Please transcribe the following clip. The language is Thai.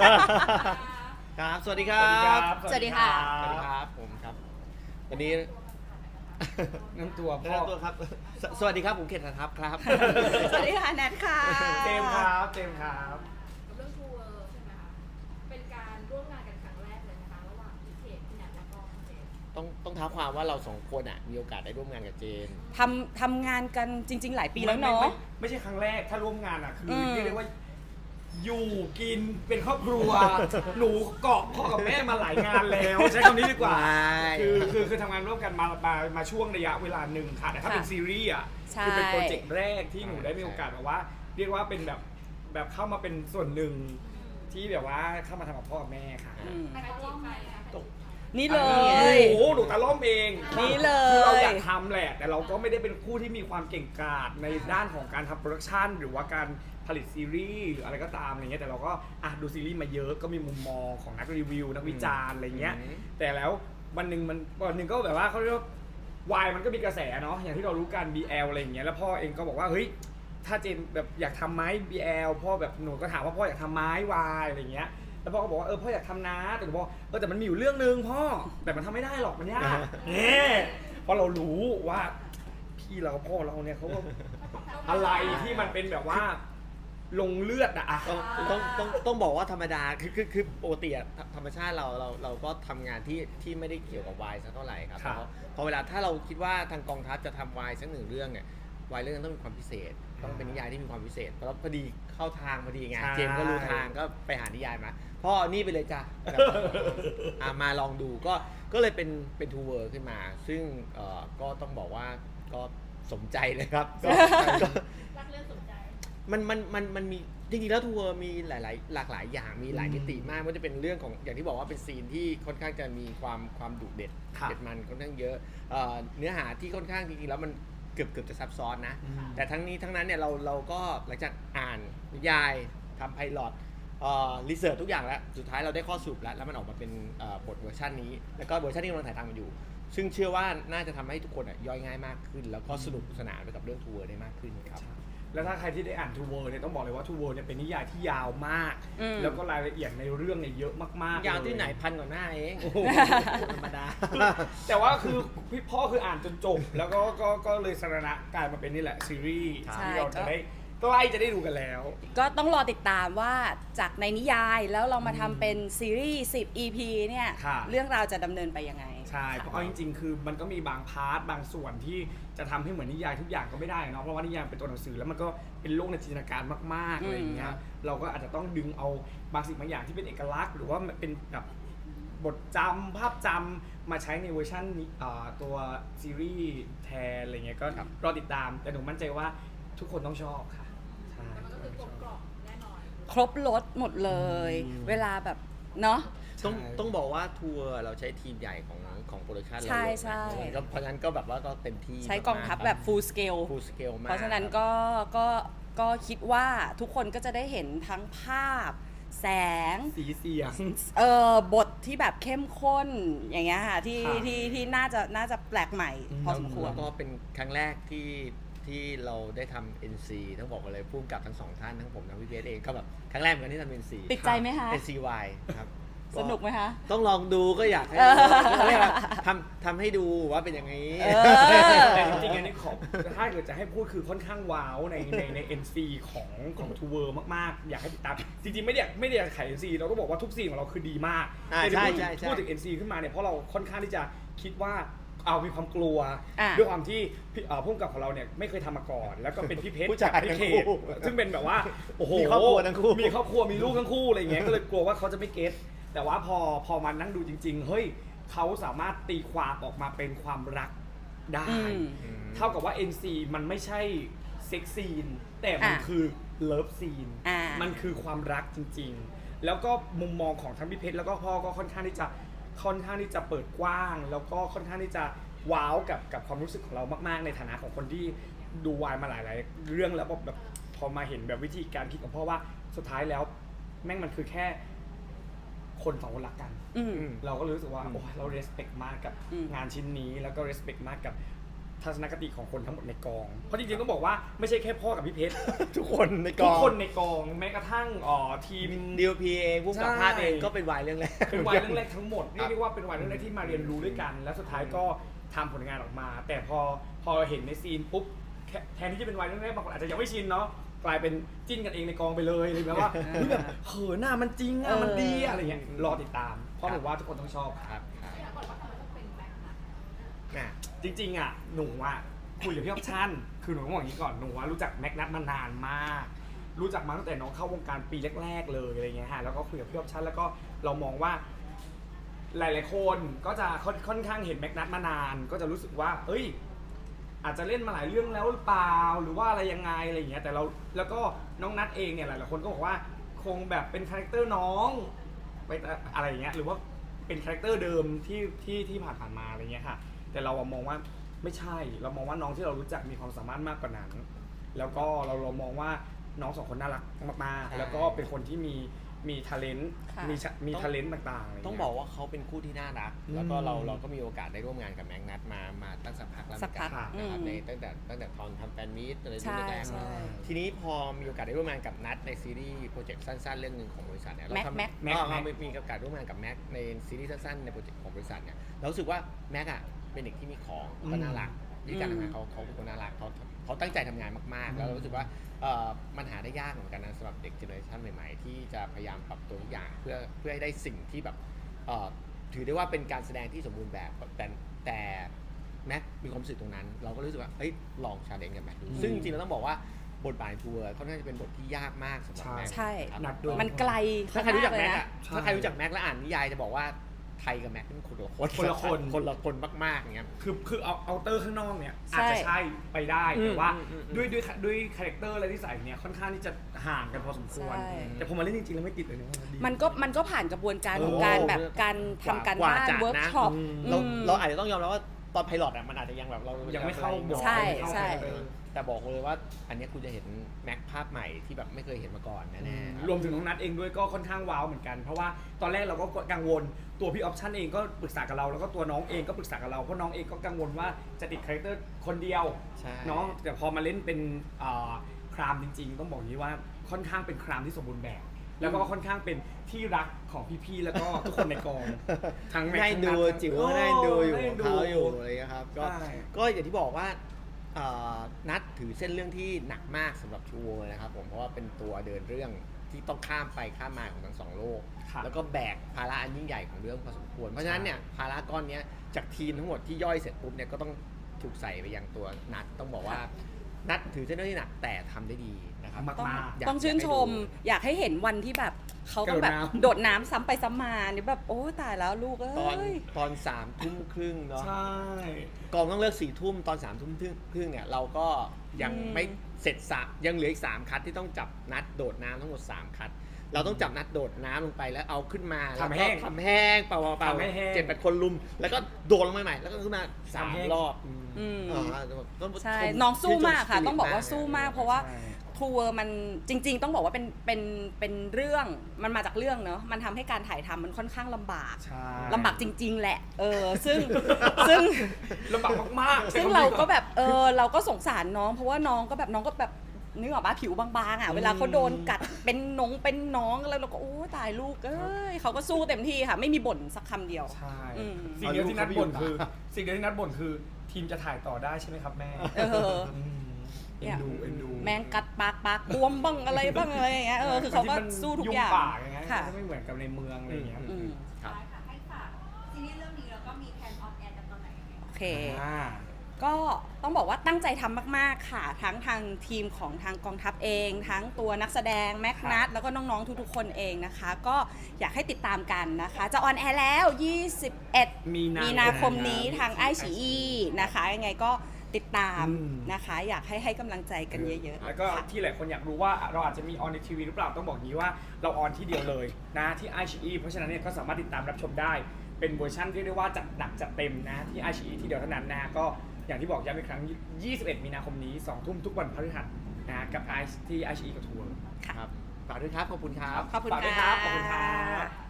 ครับ สวัสดีครับสวัสดีค่ะ สวัสดีครับผมครับ วันนี้น้ำตัวแนะพ่อนำตัวครับ สสวัสดีครับผมเขตทัพครับ สวัสดีค่ะแนทค่ะเจมส์ครับเจมส์ครับ กับเรื่องทัวร์ใช่ไหมคะ เป็นการร่วมงานกันครั้งแรกเลยนะคะระหว่างพี่เขตพี่นัทแล้วก็พี่เจมส์ต้องต้องท้าความว่าเราสองคนอะมีโอกาสได้ร่วมงานกับเจน ทำทำงานกันจริง ๆ หลายปีแล้วเนาะ ไม่ไม่ไม่ใช่ครั้งแรกถ้าร่วมงานอะคืออม เรียกได้ว่า อยู่กินเป็นครอบครัว หนูเกาะพ่อกับแม่มาหลายงานแล้ว ใช้คำนี้ดีกว่าใช่คือคือคือทำงานร่วมกันมามามาช่วงระยะเวลาหนึ่งค่ะแต่ถ้าเป็นซีรีส์อะใช่ คือเป็นโปรเจกต์แรกที่หนูได้มีโอกาสแบบว่า เรียกว่าเป็นแบบแบบเข้ามาเป็นส่วนหนึ่งที่แบบว่าเข้ามาทำกับพ่อกับแม่ค่ะ อืมใครจีบใครคะใครจีบใคร นี่เลโอ้ย โหหนูตาล่อมเองนี่เลย คือเราอยากทำแหละ แต่เราก็ไม่ได้เป็นคู่ที่มีความเก่งกาจในด้านของการทำโปรดักชันหรือว่าการผลิตซีรีส์หรืออะไรก็ตามอะไรเงี้ยแต่เราก็อะดูซีรีส์มาเยอะก็มีมุมมองของนักรีวิว นักวิจารณ์อะไรเงี้ย อืม แต่แล้ววันหนึ่งมันวันหนึ่งก็แบบว่าเขาเรียกว่าวายมันก็มีกระแสเนาะอย่างที่เรารู้กัน BL อะไรอย่างเงี้ยแล้วพ่อเองก็บอกว่าเฮ้ยถ้าเจนแบบอยากทำไหม BL พ่อแบบหนูก็ถามว่าพ่ออยากทำไหมวายอะไรเงี้ย แล้วพ่อก็บอกว่าเออพ่ออยากทำนะแต่หนูบอกเออแต่มันมีอยู่เรื่องนึงพ่อแต่มันทำไม่ได้หรอกมันยากเนี่ยเพราะเรารู้ว่า พี่เราพ่อเราเนี่ยเขาก็อะไรที่มันเป็นแบบว่า ลงเลือดอะอะ ต้องต้องต้องต้องบอกว่าธรรมดาคือคือคือปกติอะธรธรรมชาติเราเราเราก็ทำงานที่ที่ไม่ได้เกี่ยวกับวายสักเท่าไหร่ครับครับ เพราะพอเวลาถ้าเราคิดว่าทางกองทัพจะทำวายสักหนึ่งเรื่องเนี่ย วายเรื่องนั้นต้องมีความพิเศษ ต้องเป็นนิยายที่มีความพิเศษแล้วพอดีเข้าทางพอดีไงใช่ เจมส์ก็รู้ทางก็ไปหานิยายมาพ่อนี่ไปเลยจ้ะแบบอะมาลองดูก็ก็เลยเป็นเป็นทูเวอร์ขึ้นมา ซึ่งเอ่อก็ต้องบอกว่าก็สมใจเลยครับก็ก็ รักเรื่องสนใจ มันมันมันมันมีจริงๆแล้วทัวร์มีหลายๆหลากหลายอย่างมีหลายอืมมิติมากมันจะเป็นเรื่องของอย่างที่บอกว่าเป็นซีนที่ค่อนข้างจะมีความความดุเด็ดครับ เด็ดมันค่อนข้างเยอะเอ่อเนื้อหาที่ค่อนข้างจริงๆแล้วมัน เกือบเกือบจะซับซ้อนนะ อืม แต่ทั้งนี้ทั้งนั้นเนี่ยเราเราก็หลังจากอ่านนิยายทำไพลอตรีเสิร์ชทุกอย่างแล้ว สุดท้ายเราได้ข้อสรุปแล้ว แล้วมันออกมาเป็นเอ่อบทเวอร์ชันนี้ แล้วก็เวอร์ชันที่กำลังถ่ายทำกันอยู่ ซึ่งเชื่อว่าน่าจะทำให้ทุกคนอะย่อยง่ายมากขึ้น แล้วก็สนุกสนานไปกับเรื่องทัวร์ได้มากขึ้นครับ แล้วถ้าใครที่ได้อ่านทูเวอร์เนี่ยต้องบอกเลยว่าทูเวอร์เนี่ยเป็นนิยายที่ยาวมาก อืม แล้วก็รายละเอียดในเรื่องเนี่ยเยอะมากๆยาวเลที่ไหนพันกว่าหน้าเองธรรมดา แต่ว่าคือพี่พ่อคืออ่านจนจบ แล้วก็ก็ก็เลยสรณะกลายมาเป็นนี่แหละซีรีส์ใช่ที่เราจะได้ ใกล้จะได้ดูกันแล้ว ก็ต้องรอติดตามว่าจากในนิยายแล้วเรามาทำเป็นซีรีส์ 10 EP เนี่ย ค่ะ เรื่องราวจะดำเนินไปยังไง ใช่ เพราะเอาจริงๆ คือมันก็มีบางพาร์ทบางส่วนที่จะทำให้เหมือนนิยายทุกอย่างก็ไม่ได้เนาะ เพราะว่านิยายเป็นตัวหนังสือแล้วมันก็เป็นโลกในจินตนาการมากๆอืมอะไรอย่างเงี้ยเราก็อาจจะต้องดึงเอาบางสิ่งบางอย่างที่เป็นเอกลักษณ์ หรือว่ามันเป็นแบบบทจำภาพจำมาใช้ในเวอร์ชันนี้อ่าตัวซีรีส์แทนอะไรเงี้ยก็รอติดตามแต่หนูมั่นใจว่าทุกคนต้องชอบค่ะใช่แต่มันก็ คือกลมกล่อมแน่นอนครบรถหมดเลย อืม เวลาแบบเนาะ ต้องใช่ ต้องบอกว่าทัวร์เราใช้ทีมใหญ่ของของโปรดักชันเราใช่เยอะนะใช่ก็เพราะฉะนั้นก็แบบว่าก็เต็มที่ใช้กองทัพแบบ full scale ฟูลสเกลมากเพราะฉะนั้นก็ก็ก็คิดว่าทุกคนก็จะได้เห็นทั้งภาพ แสง สีเสียง เอ่อบทที่แบบเข้มข้นอย่างเงี้ยค่ะที่ครับที่ที่น่าจะน่าจะแปลกใหม่อืมพอสมควร แล้วก็เป็นครั้งแรกที่ ที่เราได้ทำ NC ต้องบอกกันเลยพุ่มกับทั้งสองท่านทั้งผมทั้งพี่เพชรเองก็แบบครั้งแรกเหมือนกันที่ทำ NC ติดใจไหมคะ NCY ครับ สนุกไหมคะ ต้องลองดูก็อยากให้เออเรียกว่าทำทำให้ดูว่าเป็นอย่างนี้ เออ แต่จริงๆอันนี้ขอถ้าเกิดจะให้พูดคือค่อนข้างว้าวในในใน NC ของของทูเวอร์มากๆ อยากให้ติดตาม จริงๆ ไม่ได้ไม่ได้อยากขาย NC เราต้องบอกว่าทุกซีนของเราคือดีมากอ่าแต่ที่พูดใช่ใช่ใช่ พูดถึง NC ขึ้นมาเนี่ยเพราะเราค่อนข้างที่จะคิดว่า เอามีความกลัว อะด้วยความที่พี่เอ่อผู้กำกับของเราเนี่ยไม่เคยทำมาก่อน แล้วก็เป็นพี่เพชรผู้ชายกับพี่ทั้งเขคู่ตซึ่งเป็นแบบว่าโอ้โหมีครอบครัวทั้งคู่ มีครอบครัวมีลูกทั้งคู่อะไรอย่างเงี้ยก็เลยกลัวว่าเขาจะไม่เก็ตแต่ว่าพอพอมานั่งดูจริง ๆ เฮ้ยเขาสามารถตีความออกมาเป็นความรักได้ อืม เท่ากับว่า NC มันไม่ใช่เซ็กซีน แต่มันอะคือเลิฟซีน อ่ามัมันคือความรักจริงๆ แล้วก็มุมมองของทั้งพี่เพชรแล้วก็พ่อก็ค่อนข้างที่จะ ค่อนข้างที่จะเปิดกว้าง แล้วก็ค่อนข้างที่จะว้าวกับกับความรู้สึกของเรามาก ๆ ในฐานะของคนที่ดูวายมาหลาย ๆ เรื่องแล้วแบบแบบพอมาเห็นแบบวิธีการคิดของพ่อว่าสุดท้ายแล้ว แม่งมันคือแค่คนสองคนรักกัน อืมอืมเราก็รู้สึกว่าอืมโอ้ยเรา respect มากกับอืมงานชิ้นนี้ แล้วก็ respect มากกับ ทัศนคติของคนทั้งหมดในกอง เพราะจริงๆต้องบอกว่าไม่ใช่แค่พ่อกับพี่เพชร ทุกคนในกทุอกงคนในกองแม้กระทั่งอ๋อทีม ดีพีเองผู้กำกับภาพเองใช่ ก็เป็นวายเรื่องแรก เป็นวัยเรื่องแรกทั้งหมดเรียกได้ว่าเป็นวัยเรื่องแรกที่มาเรียนรู้ด้วยกัน แล้วสุดท้ายก็ทำผลงานออกมา แต่พอพอเห็นในซีนปุ๊บแค่แทนที่จะเป็นวัยเรื่องแรกบางคนอาจจะยังไม่ชินเนาะกลายเป็นจิ้นกันเองในกองไปเลยเลยแบบว่าเฮ้ยแบบเขินหน้ามันจริงอะมันดีอะอะไรเงี้ยรอติดตาม เพราะผมว่าทุกคนต้องชอบครับครับอยากบอกว่า นะจริงๆอะหนูอะคุยกับพี่ออปชั่น คือหนูต้องบอกอย่างนี้ก่อนหนูว่ารู้จักแม็กนัทมานานมาก รู้จักมาตั้งแต่น้องเข้าวงการปีแรก ๆ เลยอะไรเงี้ยฮะแล้วก็คุยกับพี่ออปชั่นแล้วก็เรามองว่า หลายๆคนก็จะค่อนข้างเห็นแม็กนัทมานาน ก็จะรู้สึกว่าเอ้ย อาจจะเล่นมาหลายเรื่องแล้วหรือเปล่าหรือว่าอะไรยังไงอะไรเงี้ยแต่เราแล้วก็น้องนัทเองเนี่ยหลายๆคนก็บอกว่าคงแบบเป็นคาแรคเตอร์น้องไปอะไรอย่างเงี้ยหรือว่าเป็นคาแรคเตอร์เดิมที่ที่ที่ผ่านผ่านๆมาอะไรเงี้ยค่ะ แต่เราอะมองว่าไม่ใช่ เรามองว่าน้องที่เรารู้จักมีความสามารถมากกว่านั้น แล้วก็เราเรามองว่าน้องสองคนน่ารักมากใช่ๆแล้วก็เป็นคนที่มีมีท ALENT ค่ะ มีชะมีท ALENT ต่างๆะไรเงี้ยต้องบอกว่าเขาเป็นคู่ที่น่ารัก อืมแล้วก็เราเราก็มีโอกาสได้ร่วมงานกับแม็กนัทมามาตั้งสักพักแล้วเหมือนสักพักันกนะครับอืมในตั้งแต่ตั้งแต่ตอนทำแฟนมีตอะไรใช่รุ่นแรกๆใช่ ทีนี้พอมีโอกาสได้ร่วมงานกับนัทในซีรีส์โปรเจกต์สั้นๆ เรื่องหนึ่งของบริษัทเนี่ยเราแม็กทำแม็กแม็ก อ๋อแม็กเรามีโอกาสร่วมงานกับแม็กในซีรีส์สั้นๆในโปรเจกต์ของบริษัทเนี่ยเรารู้สึกว่าแม็กอะ เป็นเด็กที่มีของก็น่ารักวิธีการทำงานเขาเขาเป็นคนน่ารักเขาเขาตั้งใจทำงานมาก ๆ แล้วเรารู้สึกว่าเอ่อมันหาได้ยากเหมือนกันนะสำหรับเด็กเจเนอเรชันใหม่ ๆ ที่จะพยายามปรับตัวทุกอย่างเพื่อเพื่อให้ได้สิ่งที่แบบเอ่อถือได้ว่าเป็นการแสดงที่สมบูรณ์แบบแต่แต่แม็กมีความรู้สึกตรงนั้น เราก็รู้สึกว่าเอ้ยลองชาเลนจ์กันไหมซึ่งจริงๆเราต้องบอกว่าบทบาททัวร์ค่อนข้างจะเป็นบทที่ยากมากสำหรับแม็กใช่ ครับ หนักด้วย มันไกลถ้าใครรู้จักแม็กเลยอะนะใช่ถ้าใครรู้จักแม็กแล้วอ่านนิยายจะบอกว่า ไทยกับแม็กเป็นคนละคนคนละคนคนละคนมากๆอย่างเงี้ย คือคือเอาเอาเตอร์ข้างนอกเนี่ยใช่อาจจะใช่ไปได้อืมแต่ว่าอืมอืมอืมด้วยด้วยด้วยคาแรคเตอร์และที่ใส่เนี่ยค่อนข้างที่จะห่างกันพอสมควรใช่แต่พอมาเล่นจริงๆแล้วไม่ติดเลยนะดีมันก็มันก็ผ่านกระบวนการของโอ้การแบบการทำการบ้านกว่าจะเวิร์กนะช็อปอืมเราเราอาจจะต้องยอมรับว่า ตอนไพลอตอะมันอาจจะยังแบบเรายังไม่เข้าบทใช่ไม่เข้าใช่เออแต่บอกเลยว่า อันเนี้ยคุณจะเห็นแม็กภาพใหม่ที่แบบไม่เคยเห็นมาก่อนแน่ๆรวมถึงน้องนัทเองด้วยก็ค่อนข้างว้าวเหมือนกัน เพราะว่าตอนแรกเราก็กังวลตัวพี่ออปชั่นเองก็ปรึกษากับเราแล้วก็ตัวน้องเองก็ปรึกษากับเราเพราะน้องเองก็กังวลว่าจะติดคาแรคเตอร์คนเดียวใช่ เนาะแต่พอมาเล่นเป็นอ่าครามจริง ๆ ต้องบอกอย่างนี้ว่าค่อนข้างเป็นครามที่สมบูรณ์แบบ แล้วก็ค่อนข้างเป็นที่รักของพี่ๆแล้วก็ทุกคนในกอง ทั้งแม็กซ์ได้ดูทั้งนัทจิ๋วก็ได้ดูอยู่ได้ของดูเขาอยู่อะไรเงี้ยครับก็ใช่ ก็อย่างที่บอกว่าเอ่อนัดถือเส้นเรื่องที่หนักมากสำหรับชูโวนะครับผมเพราะว่าเป็นตัวเดินเรื่องที่ต้องข้ามไปข้ามมาของทั้งสองโลก ครับแล้วก็แบกภาระอันยิ่งใหญ่ของเรื่องพอสมควรเพราะฉะนั้นเนี่ยภาระก้อนเนี้ยจากทีมทั้งหมดที่ย่อยเสร็จปุ๊บเนี่ยก็ต้องถูกใส่ไปยังตัวนัดต้องบอกว่า นัดถือเส้นเรื่องที่หนักแต่ทำได้ดีนะครับมากต้องอยากต้องชื่นชม อยากให้เห็นวันที่แบบเขาต้องแบบกระโดดน้ำโดดน้ำซ้ำไปซ้ำมานี่แบบโอ้ตายแล้วลูกเอ้ตอนยตอนสามทุ่มครึ่งเนาะใช่ กองต้องเลิกสี่ทุ่มตอนสามทุ่มครึ่งเนี่ยเราก็ยังอืม ไม่เสร็จสะยังเหลืออีกสามคัดที่ต้องจับนัดโดดน้ำทั้งหมดสามคัด เราต้องจับนัดโดดน้ำลงไปแล้วเอาขึ้นมาทำล้วก็แห้งทำแห้งเปล่าๆเปล่าทำให้แห้งเจ็ดแปดคนลุม แล้วก็โดดลงไปใหม่แล้วก็ขึ้นมาสามทำแห้ง รอบอืมอ่าต้องใช่ชมน้องสู้ชื่ชมากค่ะสปิริต้องบอกว่าสู้มาก เพราะว่าใช่ทัวร์มันจริง ๆ ต้องบอกว่าเป็นเป็นเป็นเรื่องมันมาจากเรื่องเนอะมันทำให้การถ่ายทำมันค่อนข้างลำบากใช่ลำบากจริง ๆ แหละ เออ ซึ่งซึ่ง ลำบากมากๆซึ่งเราก็แบบเออเราก็สงสารน้อง เพราะว่าน้องก็แบบน้องก็แบบ นึกออกปะผิวบางๆอะเวลาเขาโดนกัดเป็นหนงเป็นน้องแล้วเราก็โอ้ตายลูกเอ้ยเขาก็สู้เต็มที่ค่ะ ไม่มีบ่นสักคำเดียว ใช่อืม สิ่งเดียวที่นัดบ่นคือ สิ่งเดียวที่นัดบ่นคือ ทีมจะถ่ายต่อได้ใช่ไหมครับแม่เออมเอ็นดูเอ็นดูแมงกัดปากปากบวมบ้างอะไรบ้างอะไรอย่างเงี้ยเออคือเขาก็สู้ทุกอย่างป่าอย่างเงี้ยค่ะก็ไม่เหมือนกับในเมืองอะไรอย่างเงี้ย อืม ครับ ค่ะให้ฝากซีรีส์เรื่องนี้แล้วก็มีแพลนออนแอร์กันตอนไหนยังไง โอเค อ่า ก็ต้องบอกว่าตั้งใจทำมาก ๆ ค่ะ ทั้งทางทีมของทางกองทัพเอง ทั้งตัวนักแสดงแม็กนัทแล้วก็น้อง ๆ ทุก ๆ คนเองนะคะ ก็อยากให้ติดตามกันนะคะ จะออนแอร์แล้ว 21 มีนามีนาคมนี้ทางไอชีนะคะ ยังไงก็ติดตามอืมนะคะ อยากให้ให้กำลังใจกันเยอะๆแล้วก็ค่ะ ที่หลายคนอยากรู้ว่าเราอาจจะมีออนในทีวีหรือเปล่าต้องบอกงี้ว่าเราออนที่เดียวเลยนะที่ i อ e เพราะฉะนั้นเนี่ยก็สามารถติดตามรับชมได้เป็นเวอร์ชันที่เรียกว่าจัดหนักจัดเต็มนะที่ i อ e ที่เดียวเท่านั้นนะฮะก็ อย่างที่บอกย้ำอีกครั้ง 21 มีนาคมนี้ 2 ทุ่มทุกวันพฤหัสนะกับไอซ์ที่ไอชีกับทัวร์ครับฝากด้วยครับ ขอบคุณครับขอบคุณครับ ขอบคุณครับะ